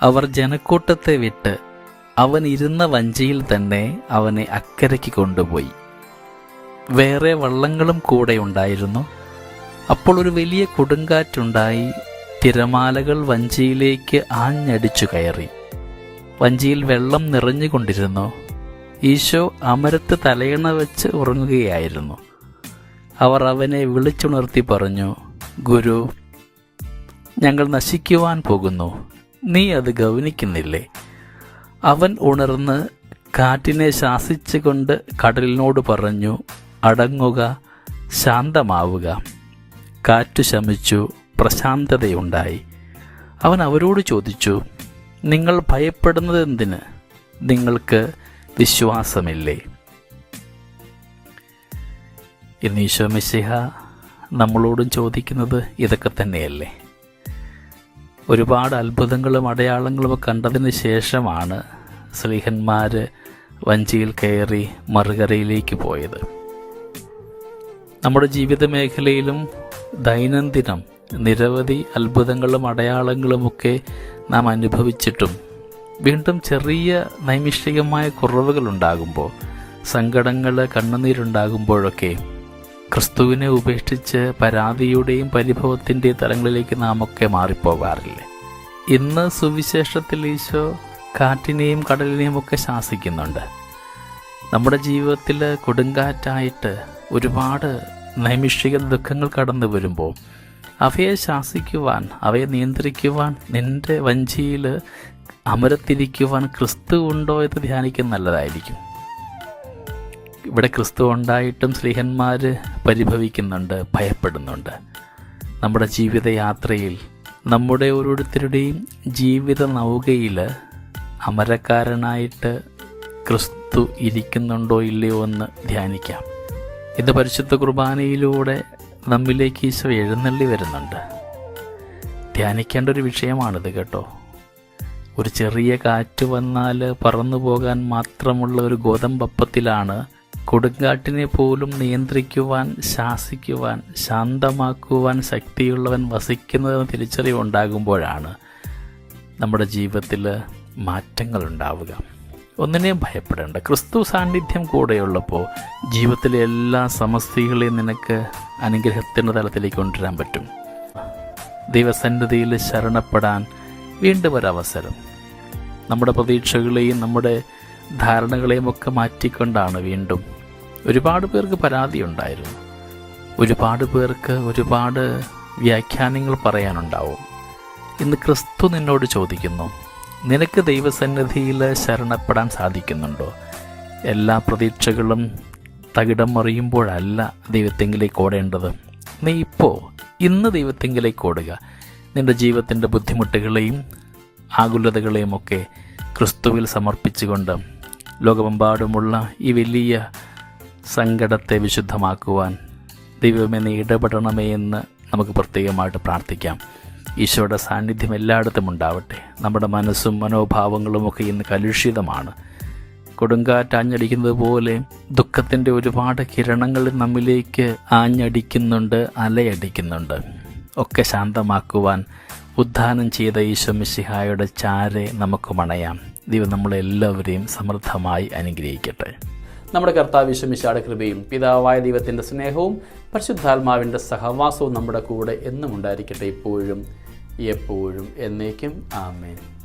അവർ ജനക്കൂട്ടത്തെ വിട്ട് അവൻ ഇരുന്ന വഞ്ചിയിൽ തന്നെ അവനെ അക്കരയ്ക്ക് കൊണ്ടുപോയി. വേറെ വള്ളങ്ങളും കൂടെ ഉണ്ടായിരുന്നു. അപ്പോൾ ഒരു വലിയ കൊടുങ്കാറ്റുണ്ടായി. തിരമാലകൾ വഞ്ചിയിലേക്ക് ആഞ്ഞടിച്ചു കയറി. വഞ്ചിയിൽ വെള്ളം നിറഞ്ഞുകൊണ്ടിരുന്നു. ഈശോ അമരത്ത് തലയണ വെച്ച് ഉറങ്ങുകയായിരുന്നു. അവർ അവനെ വിളിച്ചുണർത്തി പറഞ്ഞു ഗുരു ഞങ്ങൾ നശിക്കുവാൻ പോകുന്നു. നീ അത് ഗൗനിക്കുന്നില്ലേ? അവൻ ഉണർന്ന് കാറ്റിനെ ശാസിച്ചുകൊണ്ട് കടലിനോട് പറഞ്ഞു അടങ്ങുക ശാന്തമാവുക. കാറ്റ് ശമിച്ചു പ്രശാന്തതയുണ്ടായി. അവൻ അവരോട് ചോദിച്ചു നിങ്ങൾ ഭയപ്പെടുന്നത് എന്തിന്? നിങ്ങൾക്ക് വിശ്വാസമില്ലേ? ഇന്ന് ഈശോ മിശിഹ നമ്മളോടും ചോദിക്കുന്നത് ഇതൊക്കെ തന്നെയല്ലേ? ഒരുപാട് അത്ഭുതങ്ങളും അടയാളങ്ങളും കണ്ടതിന് ശേഷമാണ് സ്ലീഹന്മാർ വഞ്ചിയിൽ കയറി മറുകരയിലേക്ക് പോയത്. നമ്മുടെ ജീവിത മേഖലയിലും ദൈനംദിനം നിരവധി അത്ഭുതങ്ങളും അടയാളങ്ങളുമൊക്കെ നാം അനുഭവിച്ചിട്ടും വീണ്ടും ചെറിയ നൈമിഷികമായ കുറവുകൾ ഉണ്ടാകുമ്പോൾ സങ്കടങ്ങൾ കണ്ണുനീരുണ്ടാകുമ്പോഴൊക്കെ ക്രിസ്തുവിനെ ഉപേക്ഷിച്ച് പരാതിയുടെയും പരിഭവത്തിന്റെയും തലങ്ങളിലേക്ക് നാമൊക്കെ മാറിപ്പോകാറില്ലേ? ഇന്ന് സുവിശേഷത്തിൽ ഈശോ കാറ്റിനെയും കടലിനെയും ഒക്കെ ശാസിക്കുന്നുണ്ട്. നമ്മുടെ ജീവിതത്തിൽ കൊടുങ്കാറ്റായിട്ട് ഒരുപാട് നൈമിഷിക ദുഃഖങ്ങൾ കടന്നു വരുമ്പോൾ അവയെ ശാസിക്കുവാൻ അവയെ നിയന്ത്രിക്കുവാൻ നിന്റെ വഞ്ചിയിൽ അമരത്തിരിക്കുവാൻ ക്രിസ്തു ഉണ്ടോ എന്ന് ധ്യാനിക്കുന്ന നല്ലതായിരിക്കും. ഇവിടെ ക്രിസ്തു ഉണ്ടായിട്ടും സ്ത്രീഹന്മാർ പരിഭവിക്കുന്നുണ്ട് ഭയപ്പെടുന്നുണ്ട്. നമ്മുടെ ജീവിതയാത്രയിൽ നമ്മുടെ ഓരോരുത്തരുടെയും ജീവിത നൗകയിൽ അമരക്കാരനായിട്ട് ക്രിസ്തു ഇരിക്കുന്നുണ്ടോ ഇല്ലയോ എന്ന് ധ്യാനിക്കാം. ഇത് പരിശുദ്ധ കുർബാനയിലൂടെ നമ്മിലേക്ക് ഈശോ എഴുന്നള്ളി വരുന്നുണ്ട്. ധ്യാനിക്കേണ്ട ഒരു വിഷയമാണിത് കേട്ടോ. ഒരു ചെറിയ കാറ്റ് വന്നാൽ പറന്നു പോകാൻ മാത്രമുള്ള ഒരു ഗോതമ്പപ്പത്തിലാണ് കൊടുങ്കാറ്റിനെ പോലും നിയന്ത്രിക്കുവാൻ ശാസിക്കുവാൻ ശാന്തമാക്കുവാൻ ശക്തിയുള്ളവൻ വസിക്കുന്നതെന്ന് തിരിച്ചറിവുണ്ടാകുമ്പോഴാണ് നമ്മുടെ ജീവിതത്തിൽ മാറ്റങ്ങൾ ഉണ്ടാവുക. ഒന്നിനെയും ഭയപ്പെടേണ്ട. ക്രിസ്തു സാന്നിധ്യം കൂടെയുള്ളപ്പോൾ ജീവിതത്തിലെ എല്ലാ സമസ്യകളെയും നിനക്ക് അനുഗ്രഹത്തിന്റെ തലത്തിലേക്ക് കൊണ്ടുവരാൻ പറ്റും. ദൈവസന്നിധിയിൽ ശരണപ്പെടാൻ വീണ്ടും ഒരവസരം. നമ്മുടെ പ്രതീക്ഷകളെയും നമ്മുടെ ധാരണകളെയും ഒക്കെ മാറ്റിക്കൊണ്ടാണ് വീണ്ടും ഒരുപാട് പേർക്ക് പരാതിയുണ്ടായിരുന്നു ഒരുപാട് പേർക്ക് ഒരുപാട് വ്യാഖ്യാനങ്ങൾ പറയാനുണ്ടാവും. ഇന്ന് ക്രിസ്തു നിന്നോട് ചോദിക്കുന്നു നിനക്ക് ദൈവസന്നിധിയിൽ ശരണപ്പെടാൻ സാധിക്കുന്നുണ്ടോ? എല്ലാ പ്രതീക്ഷകളും തകിടം മറിയുമ്പോഴല്ല ദൈവത്തെങ്കിലേക്ക് ഓടേണ്ടത്. നീ ഇപ്പോൾ ഇന്ന് ദൈവത്തെങ്കിലേക്ക് ഓടുക. നിന്റെ ജീവിതത്തിന്റെ ബുദ്ധിമുട്ടുകളെയും ആകുലതകളെയും ഒക്കെ ക്രിസ്തുവിൽ സമർപ്പിച്ചുകൊണ്ട് ലോകമെമ്പാടുമുള്ള ഈ വലിയ സങ്കടത്തെ വിശുദ്ധമാക്കുവാൻ ദൈവമേ നീ ഇടപെടണമേ എന്ന് നമുക്ക് പ്രത്യേകമായിട്ട് പ്രാർത്ഥിക്കാം. ഈശോയുടെ സാന്നിധ്യം എല്ലായിടത്തും ഉണ്ടാവട്ടെ. നമ്മുടെ മനസ്സും മനോഭാവങ്ങളും ഒക്കെ ഇന്ന് കലുഷിതമാണ്. കൊടുങ്കാറ്റ് ആഞ്ഞടിക്കുന്നത് പോലെ ദുഃഖത്തിന്റെ ഒരുപാട് കിരണങ്ങൾ നമ്മിലേക്ക് ആഞ്ഞടിക്കുന്നുണ്ട് അലയടിക്കുന്നുണ്ട്. ഒക്കെ ശാന്തമാക്കുവാൻ ഉദ്ധാനം ചെയ്ത ഈശോ മിശിഹായുടെ ചാരെ നമുക്ക് മണയാം. ദൈവം നമ്മളെല്ലാവരെയും സമൃദ്ധമായി അനുഗ്രഹിക്കട്ടെ. നമ്മുടെ കർത്താവ് വിശ്വമിശാടെ കൃപയും പിതാവായ ദൈവത്തിന്റെ സ്നേഹവും പരിശുദ്ധാത്മാവിന്റെ സഹവാസവും നമ്മുടെ കൂടെ എന്നും ഉണ്ടായിരിക്കട്ടെ ഇപ്പോഴും എപ്പോഴും എന്നേക്കും. ആമേൻ.